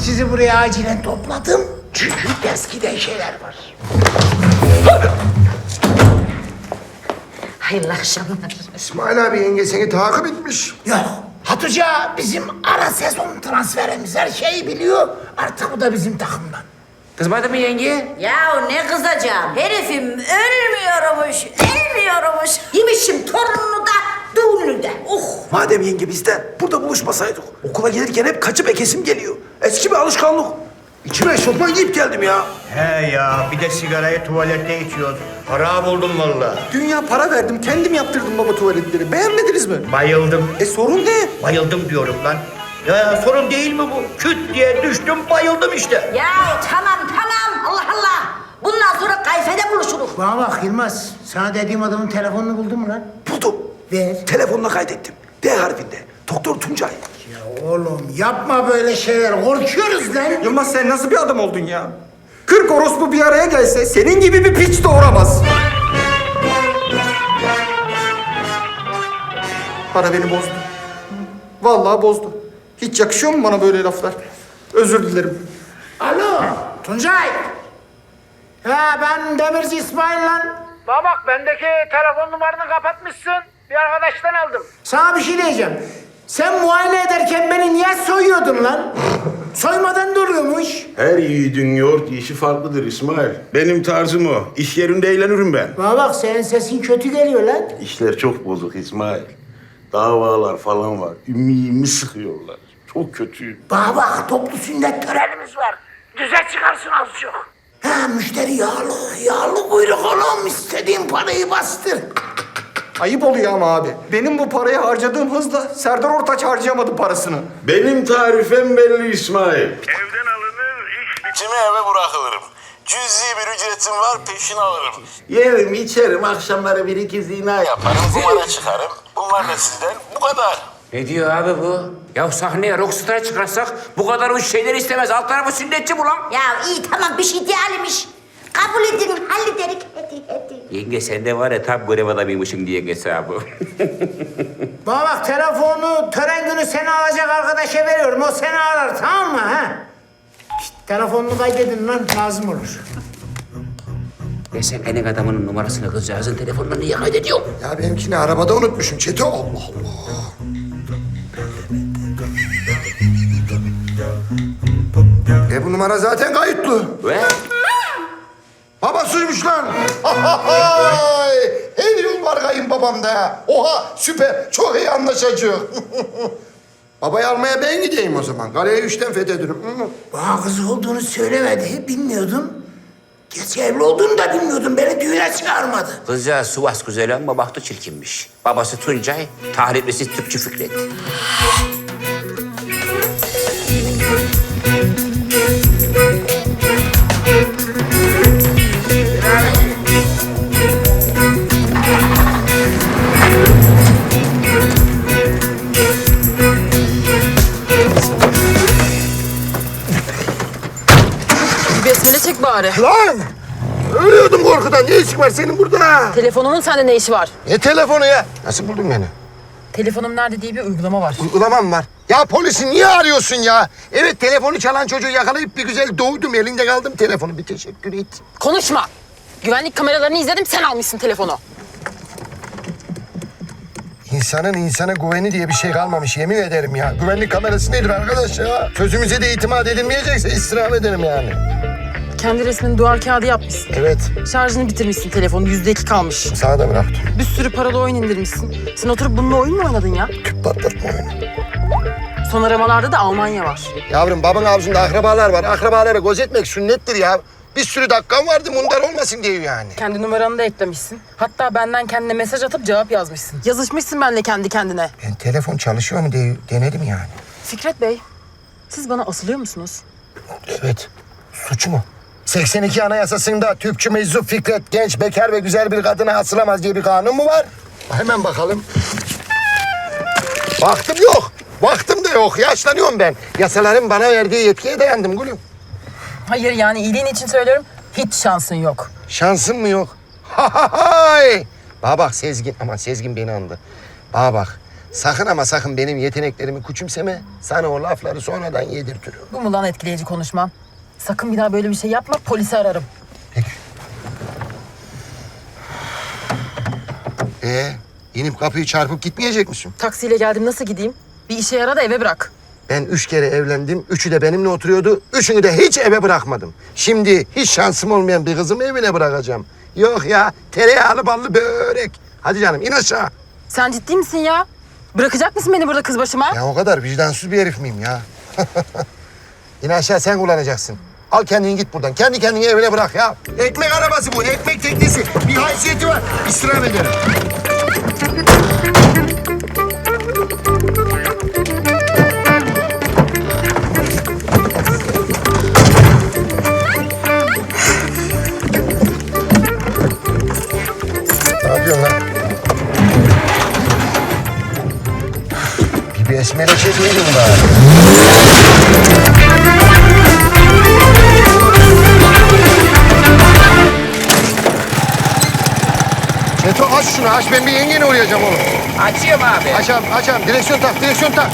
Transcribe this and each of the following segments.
sizi buraya acilen topladım. Çünkü ters giden şeyler var. Hayırlı akşamlar. İsmail abi yenge seni takip etmiş. Yok. Hatice bizim ara sezon transferimiz her şeyi biliyor. Artık bu da bizim takımdan. Kızmadı mı yenge? Ya ne kızacağım? Herifim ölmüyormuş, ölmüyormuş. Yemişim torununu da, düğününü de. Oh! Madem yenge bizde burada buluşmasaydık. Okula gelirken hep kaçıp ekesim geliyor. Eski bir alışkanlık. İçime eşofman giyip geldim ya. He ya bir de sigarayı tuvalette içiyoruz. Para buldum valla. Dünya para verdim, kendim yaptırdım baba tuvaletleri. Beğenmediniz mi? Bayıldım. E sorun ne? Bayıldım diyorum lan. Ya sorun değil mi bu? Küt diye düştüm bayıldım işte. Ya tamam tamam Allah Allah. Bundan sonra kayfede buluşuruz. Bana bak Yılmaz. Sana dediğim adamın telefonunu buldun mu lan? Buldum. Ver. Telefonla kaydettim. D harfinde. Doktor Tuncay. Oğlum yapma böyle şeyler. Korkuyoruz lan. Yılmaz sen nasıl bir adam oldun ya? Kırk orospu bir araya gelse senin gibi bir piç doğuramaz. Para beni bozdu. Vallahi bozdu. Hiç yakışıyor mu bana böyle laflar? Özür dilerim. Alo Tuncay. Ya ben Demirci İsmail lan. Bana bak bendeki telefon numaranı kapatmışsın. Bir arkadaştan aldım. Sana bir şey diyeceğim. Sen muayene ederken beni niye soyuyordun lan? Soymadan duruyormuş. Her yiğidin yoğurt yiyişi farklıdır İsmail. Benim tarzım o. İş yerinde eğlenirim ben. Bana bak senin sesin kötü geliyor lan. İşler çok bozuk İsmail. Davalar falan var. Ümmiğimi sıkıyorlar. Çok kötü. Bana bak toplu sünnet törenimiz var. Düze çıkarsın az çok. Ha müşteri yağlı, yağlı kuyruk oğlum. istediğin parayı bastır. Ayıp oluyor ama abi. Benim bu parayı harcadığım hızla Serdar Ortaç harcayamadı parasını. Benim tarifem belli İsmail. Evden alınır, iş Kimi eve bırakılırım. Cüzi bir ücretim var peşin alırım. Yerim içerim akşamları bir iki zina yaparım. Kumara çıkarım. Bunlar da sizden bu kadar. Ne diyor abi bu? Ya sahneye rockstar çıkarsak bu kadar uç şeyler istemez. Alt tarafı sünnetçi bu lan. Ya iyi tamam bir şey değilmiş. Kabul edin, hallederik. Hadi hadi. Yenge sen de var ya tam görev adamıymışsın diye hesabı. Bana bak telefonu tören günü seni alacak arkadaşa veriyorum. O seni arar tamam mı? Ha? Şişt, telefonunu kaydedin lan lazım olur. Ve sen elin adamının numarasını kızcağızın telefonuna niye kaydediyorsun? Ya benimkini arabada unutmuşum Çeto. Allah Allah. E bu numara zaten kayıtlı. Ve Babasıymış lan. Ay, Her yıl var kayınbabamda. Oha süper. Çok iyi anlaşacak. Babayı almaya ben gideyim o zaman. Kaleyi üçten fethederim. Bana kız olduğunu söylemedi. Bilmiyordum. Gerçi evli olduğunu da bilmiyordum. Beni düğüne çağırmadı. kızcağız Sivas güzeli ama baktı çirkinmiş. Babası Tuncay, tahriplisi Türkçü Fikret. Bari. Lan! Ölüyordum korkudan. Ne işin var senin burada? Telefonumun sende ne işi var? Ne telefonu ya? Nasıl buldun beni? Telefonum nerede diye bir uygulama var. Uygulamam var. Ya polisi niye arıyorsun ya? Evet telefonu çalan çocuğu yakalayıp bir güzel doğdum. Elinde kaldım telefonu. Bir teşekkür et. Konuşma. Güvenlik kameralarını izledim sen almışsın telefonu. İnsanın insana güveni diye bir şey kalmamış yemin ederim ya. Güvenlik kamerası nedir arkadaş ya? Sözümüze de itimat edilmeyecekse istirham ederim yani. Kendi resmini duvar kağıdı yapmışsın. Evet Şarjını bitirmişsin telefonu yüzde iki kalmış. sana da bıraktım. Bir sürü paralı oyun indirmişsin. Sen oturup bununla oyun mu oynadın ya? Tüp patlatma oyunu. Son aramalarda da Almanya var. Yavrum babın avzunda akrabalar var. Akrabalara gözetmek sünnettir ya. Bir sürü dakikan vardı mundar olmasın diye yani. Kendi numaranı da eklemişsin. Hatta benden kendine mesaj atıp cevap yazmışsın. Yazışmışsın benimle kendi kendine. Ben telefon çalışıyor mu diye denedim yani. Fikret Bey, siz bana asılıyor musunuz? Evet. Suç mu? 82 Anayasası'nda tüpçü meczup Fikret genç, bekar ve güzel bir kadına asılamaz diye bir kanun mu var? Hemen bakalım. Baktım yok. Baktım da yok. Yaşlanıyorum ben. Yasaların bana verdiği yetkiye dayandım gülüm. Hayır yani iyiliğin için söylüyorum. Hiç şansın yok. Şansım mı yok? Hay! Bana bak Sezgin. Aman Sezgin beni andı. Bana bak. Sakın ama sakın benim yeteneklerimi küçümseme. Sana o lafları sonradan yedirtirim. Bu mu lan etkileyici konuşman? Sakın bir daha böyle bir şey yapma polisi ararım. Ee, inip kapıyı çarpıp gitmeyecek misin? Taksiyle geldim nasıl gideyim? Bir işe yara da eve bırak. Ben üç kere evlendim. Üçü de benimle oturuyordu. Üçünü de hiç eve bırakmadım. Şimdi hiç şansım olmayan bir kızımı evine bırakacağım. Yok ya, tereyağlı ballı börek. Hadi canım in aşağı. Sen ciddi misin ya? Bırakacak mısın beni burada kız başıma? Ya o kadar vicdansız bir herif miyim ya? in aşağı sen kullanacaksın. Al kendini git buradan. Kendi kendini evine bırak ya. Ekmek arabası bu, ekmek teknesi. Bir haysiyeti var. İstirham ederim. Ne yapıyorsun lan? Bir besmele. Çeto aç ben bir yengene uğrayacağım oğlum. Açıyorum abi. Aç abi aç abi direksiyon tak direksiyon tak.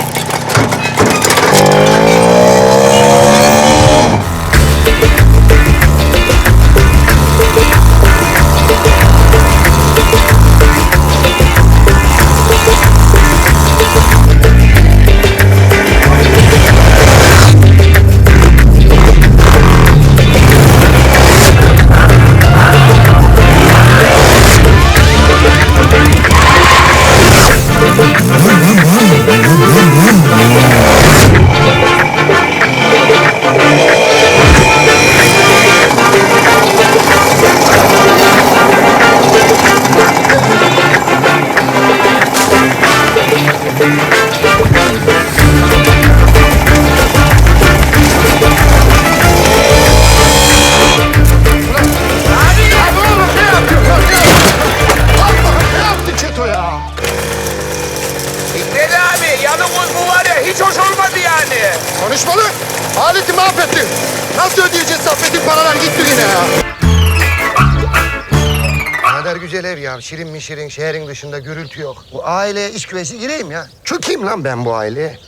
Kadar güzel ev ya. Şirin mi şirin, şehrin dışında gürültü yok. Bu aileye iş küvesi gireyim ya. Çökeyim lan ben bu aileye.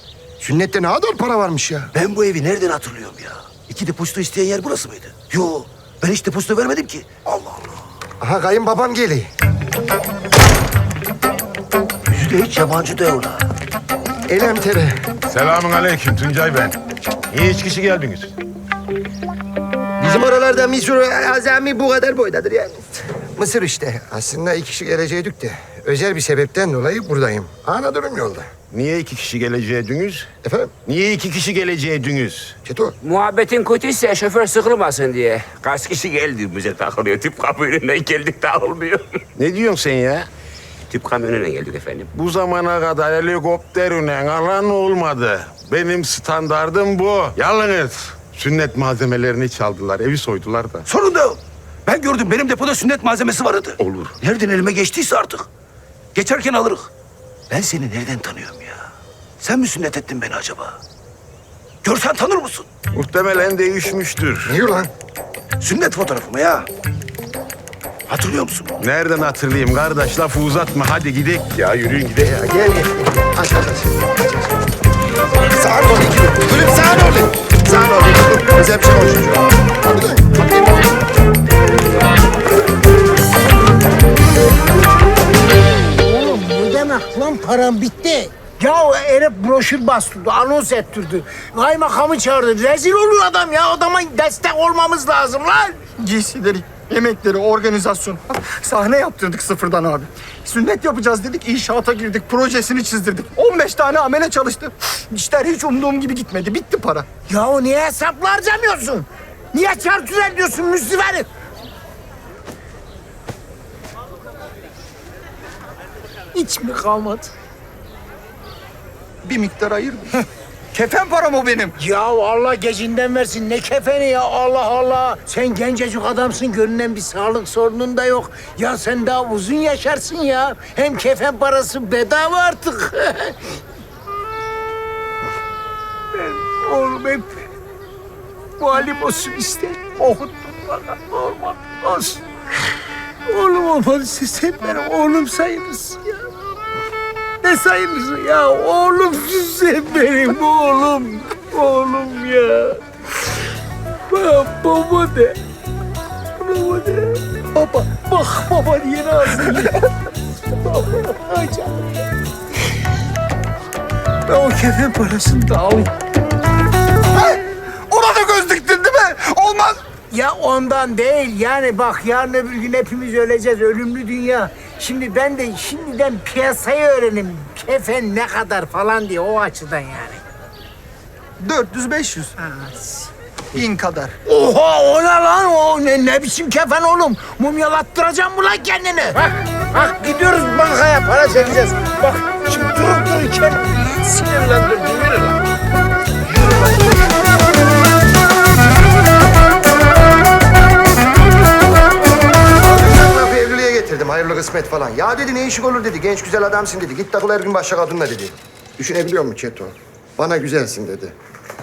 Sünnette ne kadar para varmış ya. Ben bu evi nereden hatırlıyorum ya? İki depozito isteyen yer burası mıydı? Yo, ben hiç depozito vermedim ki. Allah Allah. Aha kayınbabam geliyor. Yüzde hiç yabancı değil orada. Elemtere. Selamun aleyküm Tuncay ben. Niye üç kişi geldiniz? Bizim oralarda Misur azami bu kadar boydadır yani. Mısır işte. Aslında iki kişi geleceydik de. Özel bir sebepten dolayı buradayım. Ana durum yolda. Niye iki kişi geleceydiniz? Efendim? Niye iki kişi geleceydiniz? Çeto. Muhabbetin kötüyse şoför sıkılmasın diye. Kaç kişi geldi bize takılıyor. Tüp kamyonuna geldik takılmıyor. Ne diyorsun sen ya? Tüp kamyonuna geldik efendim. Bu zamana kadar helikopterine alan olmadı. Benim standardım bu. Yalnız sünnet malzemelerini çaldılar, evi soydular da. Sorun da gördüm benim depoda sünnet malzemesi vardı. Olur. Nereden elime geçtiyse artık. Geçerken alırız. Ben seni nereden tanıyorum ya? Sen mi sünnet ettin beni acaba? Görsen tanır mısın? Muhtemelen değişmiştir. Niye lan? Sünnet fotoğrafımı ya. Hatırlıyor musun? Nereden hatırlayayım kardeş? Lafı uzatma. Hadi gidelim ya. Yürüyün gidelim. Ya gel gel. Aç param bitti. Ya herif broşür bastırdı, anons ettirdi. Kaymakamı çağırdı. Rezil olur adam ya. Adama destek olmamız lazım lan. Giysileri, yemekleri, organizasyon. Sahne yaptırdık sıfırdan abi. Sünnet yapacağız dedik, inşaata girdik, projesini çizdirdik. 15 tane amele çalıştı. İşler hiç umduğum gibi gitmedi. Bitti para. Ya niye hesaplı harcamıyorsun? Niye çarçur ediyorsun Müslüm herif? Hiç mi kalmadı? Bir miktar ayırdım. Kefen param o benim. Ya Allah gecinden versin. Ne kefeni ya Allah Allah. Sen gencecik adamsın. Görünen bir sağlık sorunun da yok. Ya sen daha uzun yaşarsın ya. Hem kefen parası bedava artık. ben oğlum hep muhalif olsun ister. Okuttum bana. Olmaz. Olsun. Oğlum olmadı. Sen benim oğlum sayılırsın ya. Ne sayılırsın ya? Oğlumsun sen benim oğlum. Oğlum ya. Baba, baba de. Baba de. Baba. Bak baba diye ağzını. Baba. Ay canım. Ben o kefen parasını da alayım. Ya ondan değil yani bak yarın öbür gün hepimiz öleceğiz ölümlü dünya. Şimdi ben de şimdiden piyasayı öğrenim. Kefen ne kadar falan diye o açıdan yani. 400-500. Bin kadar. Oha o ne lan o ne, ne biçim kefen oğlum? Mumyalattıracağım mı lan kendini? Bak, bak gidiyoruz bankaya para çekeceğiz. Bak şimdi durup dururken sinirlendirdim. Kısmet falan. Ya dedi ne işin olur dedi. Genç güzel adamsın dedi. Git takıl her gün başka kadınla dedi. Düşünebiliyor musun Çeto? Bana güzelsin dedi.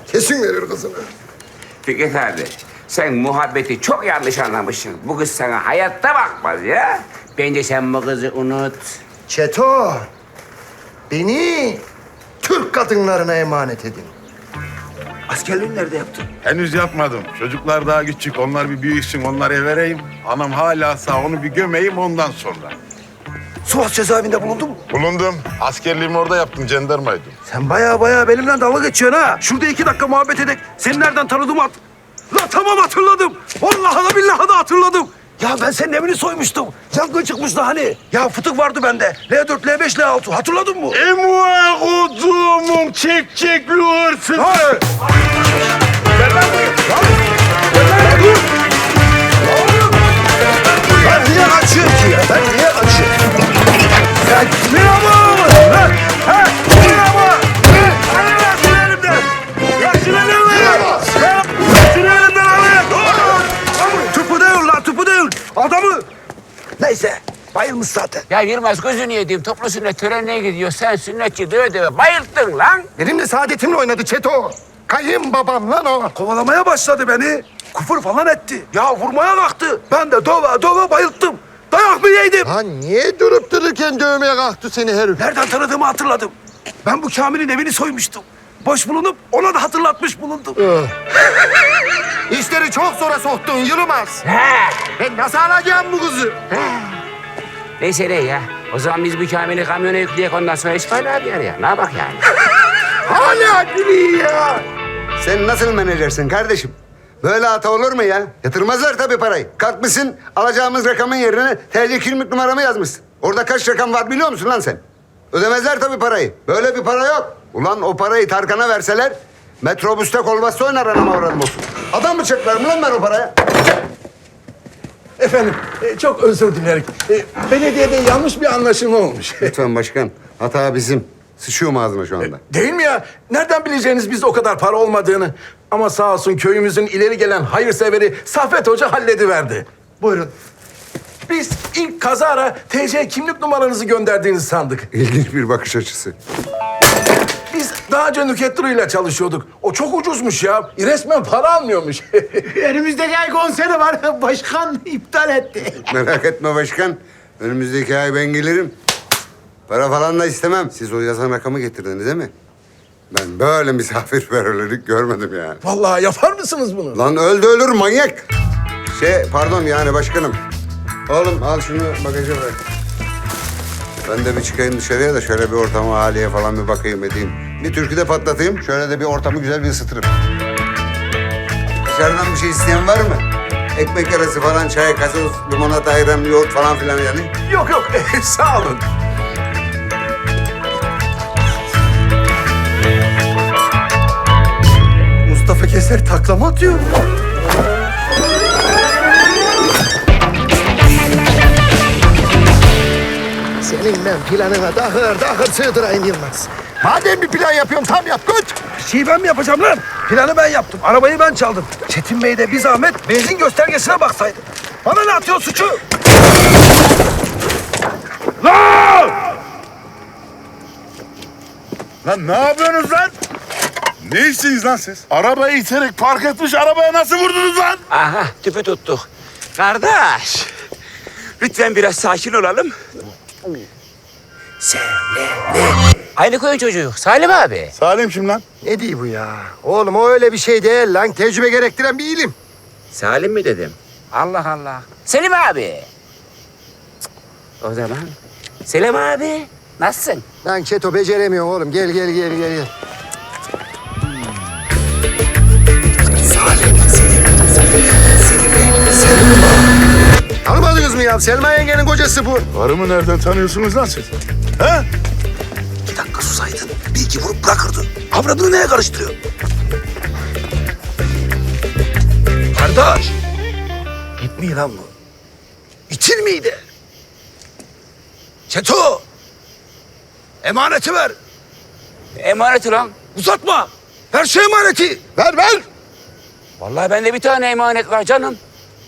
Kesin verir kızını. Fikret abi, sen muhabbeti çok yanlış anlamışsın. Bu kız sana hayatta bakmaz ya. Bence sen bu kızı unut. Çeto, beni Türk kadınlarına emanet edin. Askerliğini nerede yaptın? Henüz yapmadım. Çocuklar daha küçük. Onlar bir büyüsün, onları vereyim. Anam hala sağ, onu bir gömeyim ondan sonra. Sivas cezaevinde bulundun mu? Bulundum. Askerliğimi orada yaptım, jandarmaydım. Sen baya baya benimle dalga geçiyorsun ha. Şurada iki dakika muhabbet edek. Seni nereden tanıdığımı hat... La tamam hatırladım. Vallahi da billahi da hatırladım. Ya ben senin evini soymuştum. Yangın çıkmıştı hani. Ya fıtık vardı bende. L4, L5, L6. Hatırladın mı? Emua kutumun çek çekli hırsızı. Hayır. Gel lan buraya. Lan. Gel lan. Oğlum. Ben niye kaçıyorum ki ya? Ben niye kaçıyorum? Sen kimin ama? Lan. Ha? Bayılmış zaten. Ya Yılmaz gözünü yediğim toplu sünnet törenine gidiyor. Sen sünnetçi döve döve bayılttın lan. Benimle saadetimle oynadı Çeto. Kayınbabam lan o. Kovalamaya başladı beni. Küfür falan etti. Ya vurmaya kalktı. Ben de dova dova bayılttım. Dayak mı yedim? Lan niye durup dururken dövmeye kalktı seni herif? Nereden tanıdığımı hatırladım. Ben bu Kamil'in evini soymuştum. Boş bulunup ona da hatırlatmış bulundum. İşleri çok zora soktun Yılmaz. He. Ben nasıl alacağım bu kızı? Neyse ne ya. O zaman biz bu Kamil'i kamyona yükleyek ondan sonra İsmail abi ya. Ne yapak yani? Hala gülüyor ya. Sen nasıl menajersin kardeşim? Böyle hata olur mu ya? Yatırmazlar tabii parayı. Kalkmışsın alacağımız rakamın yerine TC kimlik numaramı yazmışsın. Orada kaç rakam var biliyor musun lan sen? Ödemezler tabii parayı. Böyle bir para yok. Ulan o parayı Tarkan'a verseler metrobüste kolbasta oynar anam avradım olsun. Adam mı çekler mi lan ben o paraya? Efendim, e, çok özür dilerim. E, belediyede yanlış bir anlaşılma olmuş. Lütfen başkan. Hata bizim. Sıçıyorum ağzıma şu anda. Değil mi ya? Nereden bileceğiniz bizde o kadar para olmadığını? Ama sağ olsun köyümüzün ileri gelen hayırseveri Saffet Hoca hallediverdi. Buyurun. Biz ilk kazara TC kimlik numaranızı gönderdiğinizi sandık. İlginç bir bakış açısı. Daha önce Nükhet ile çalışıyorduk. O çok ucuzmuş ya. Resmen para almıyormuş. Önümüzdeki ay konseri var. Başkan iptal etti. Merak etme başkan. Önümüzdeki ay ben gelirim. Para falan da istemem. Siz o yazan rakamı getirdiniz değil mi? Ben böyle misafirperverlik görmedim yani. Vallahi yapar mısınız bunu? Lan öldü ölür manyak. Şey pardon yani başkanım. Oğlum al şunu bagaja bırak. Ben de bir çıkayım dışarıya da şöyle bir ortama haliye falan bir bakayım edeyim. Bir türkü de patlatayım. Şöyle de bir ortamı güzel bir ısıtırım. Dışarıdan bir şey isteyen var mı? Ekmek arası falan, çay, gazoz, limonata, ayran, yoğurt falan filan yani. Yok yok sağ olun. Mustafa Keser taklama atıyor. Senin ben planına dahır dahır sığdırayım Yılmaz. Madem bir plan yapıyorum tam yap göt. Şeyi ben mi yapacağım lan? Planı ben yaptım. Arabayı ben çaldım. Çetin Bey de bir zahmet benzin göstergesine baksaydı. Bana ne atıyor suçu? Lan! Lan ne yapıyorsunuz lan? Ne işsiniz lan siz? Arabayı iterek park etmiş arabaya nasıl vurdunuz lan? Aha tüpü tuttuk. Kardeş. Lütfen biraz sakin olalım. Aynı koyun çocuğu. Salim abi. Salim kim lan? Ne diyor bu ya? Oğlum o öyle bir şey değil lan. Tecrübe gerektiren bir ilim. Salim mi dedim? Allah Allah. Selim abi. Cık, O zaman Selim abi nasılsın? Lan Çeto beceremiyorum oğlum. Gel gel gel gel. gel. Tanımadınız mı ya? Selma yengenin kocası bu. Karımı nereden tanıyorsunuz lan siz? He? Susaydın. Bir iki vurup bırakırdı. Avradını neye karıştırıyor? Kardeş. Gitmiyor lan bu. İçin miydi? Çeto. Emaneti ver. Emanet ulan. Uzatma. Ver şu emaneti. Ver ver. Vallahi bende bir tane emanet var canım.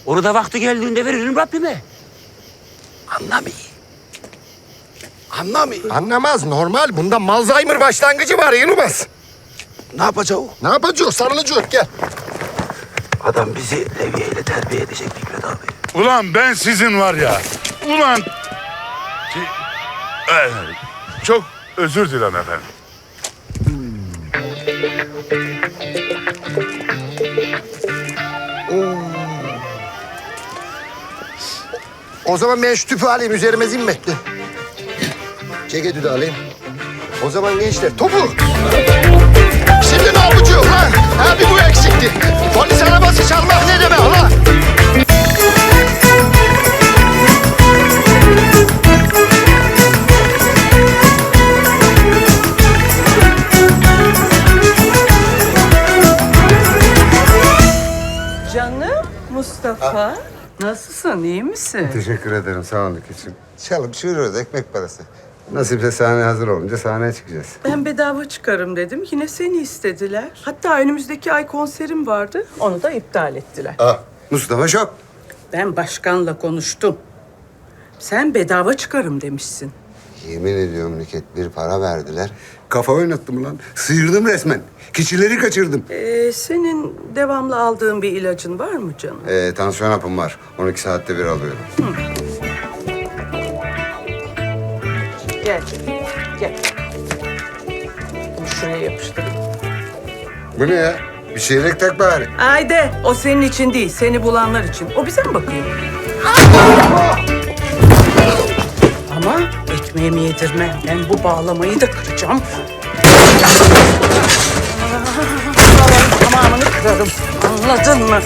Onu da vakti geldiğinde veririm Rabbime. Anlamıyor. Anlamıyor. Anlamaz normal. Bunda Malzheimer başlangıcı var Yılmaz. Ne yapacak o? Ne yapacağız? Sarılacağız gel. Adam bizi leviyeyle terbiye edecek Fikret abi. Ulan ben sizin var ya. Ulan. Eh, çok özür dilerim efendim. O zaman ben şu tüpü alayım üzerime zimmetli. Ceketi de alayım. O zaman gençler topu. Şimdi ne yapacağız lan? Abi bu eksikti. Polis arabası çalmak ne demek lan? Canım Mustafa. Nasılsın, iyi misin? Teşekkür ederim sağ olun keçim. Çalıp çığırıyoruz ekmek parası. Nasipse sahne hazır olunca sahneye çıkacağız. Ben bedava çıkarım dedim. Yine seni istediler. Hatta önümüzdeki ay konserim vardı. Onu da iptal ettiler. Ah Mustafa Şok. Ben başkanla konuştum. Sen bedava çıkarım demişsin. Yemin ediyorum Nüket bir para verdiler. Kafa oynattım lan. Sıyırdım resmen. Kişileri kaçırdım. Ee, senin devamlı aldığın bir ilacın var mı canım? Ee, tansiyon hapım var. 12 saatte bir alıyorum. Gel, gel. Bunu şuraya yapıştırayım. Bu ne ya? Bir çeyrek tak bari. Ayde, o senin için değil, seni bulanlar için. O bize mi bakıyor? Ama ekmeğimi yedirme. Ben bu bağlamayı da kıracağım. Bağlamanın tamamını kırarım. Anladın mı?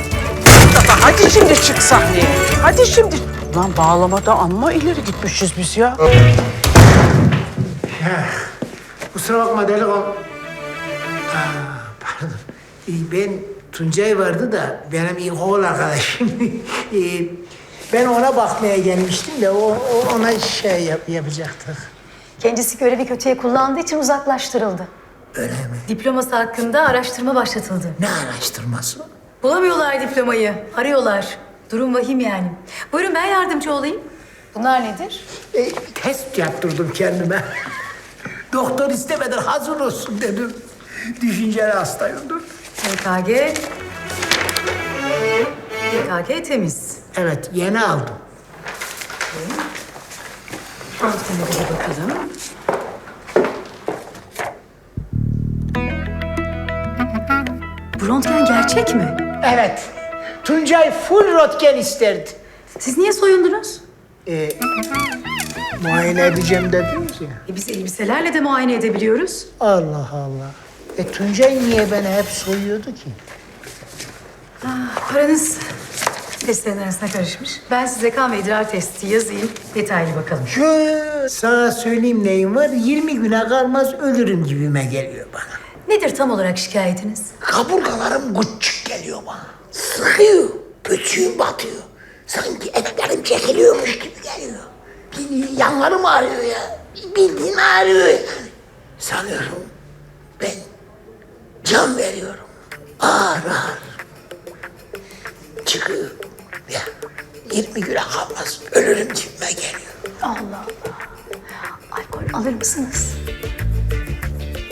Hadi şimdi çık sahneye. Hadi şimdi. Lan bağlamada amma ileri gitmişiz biz ya. Kusura bakma delikanlı. Aa, pardon. Ee, Ben Tuncay vardı da benim ilkokul arkadaşım. Ee, ben ona bakmaya gelmiştim de o, o ona şey yap, yapacaktık. Kendisi görevi kötüye kullandığı için uzaklaştırıldı. Öyle mi? Diploması hakkında araştırma başlatıldı. Ne araştırması? Bulamıyorlar diplomayı, arıyorlar. Durum vahim yani. Buyurun ben yardımcı olayım. Bunlar nedir? E, test yaptırdım kendime. Doktor istemeden hazır olsun dedim. Düşünceli hastayımdır. EKG. EKG temiz. Evet, yeni aldım. De bir bakalım. Bu röntgen gerçek mi? Evet. Tuncay full röntgen isterdi. Siz niye soyundunuz? E, muayene edeceğim ya. E biz elbiselerle de muayene edebiliyoruz. Allah Allah. E Tuncay niye beni hep soyuyordu ki? Paranız testlerin arasına karışmış. Ben size kan ve idrar testi yazayım. Detaylı bakalım. Şu sana söyleyeyim neyim var? 20 güne kalmaz ölürüm gibime geliyor bana. Nedir tam olarak şikayetiniz? Kaburgalarım küçük geliyor bana. Sıkıyor. Pöçüğüm batıyor. Sanki etlerim çekiliyormuş gibi geliyor. Yanlarım ağrıyor ya. Bildiğin ağrıyor yani. Sanıyorum ben can veriyorum. Ağır ağır. Çıkıyor. Ya 20 güne kalmaz ölürüm gibime geliyor. Allah Allah. Alkol alır mısınız?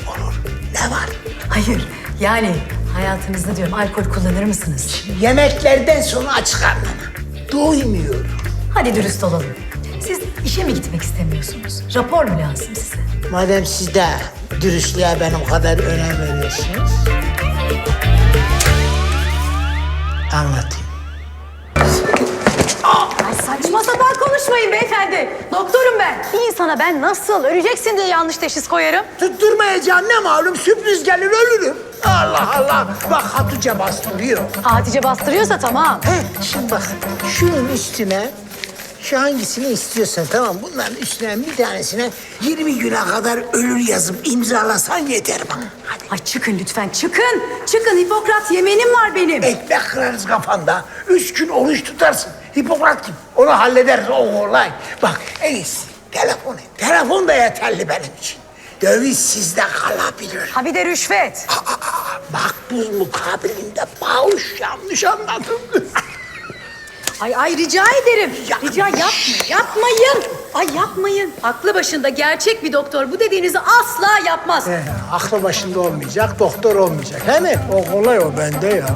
Olur. Ne var? Hayır. Yani hayatınızda diyorum alkol kullanır mısınız? Yemeklerden sonra aç karnına. Doymuyorum. Hadi dürüst olalım. İşe mi gitmek istemiyorsunuz? Rapor mu lazım size? Madem siz de dürüstlüğe benim kadar önem veriyorsunuz. Anlatayım. Ay saçma sapan konuşmayın beyefendi. Doktorum ben. Bir insana ben nasıl öleceksin diye yanlış teşhis koyarım. Tutturmayacağım ne malum sürpriz gelir ölürüm. Allah Allah. Bak Hatice bastırıyor. Hatice bastırıyorsa tamam. He, şimdi bak şunun üstüne şu hangisini istiyorsan tamam bunların üstüne bir tanesine 20 güne kadar ölür yazıp imzalasan yeter bana. Hadi. Ay çıkın lütfen çıkın. Çıkın Hipokrat yemenim var benim. Ekmek kırarız kafanda. Üç gün oruç tutarsın. Hipokrat kim? Onu hallederiz o olay. Bak en iyisi telefon et. Telefon da yeterli benim için. Döviz sizde kalabilir. Ha bir de rüşvet. Makbuz mukabilinde bağış yanlış anladın. Ay ay rica ederim. Rica yapma, yapmayın. Ay yapmayın. Aklı başında gerçek bir doktor bu dediğinizi asla yapmaz. He, aklı başında olmayacak, doktor olmayacak. He mi? O kolay o bende ya.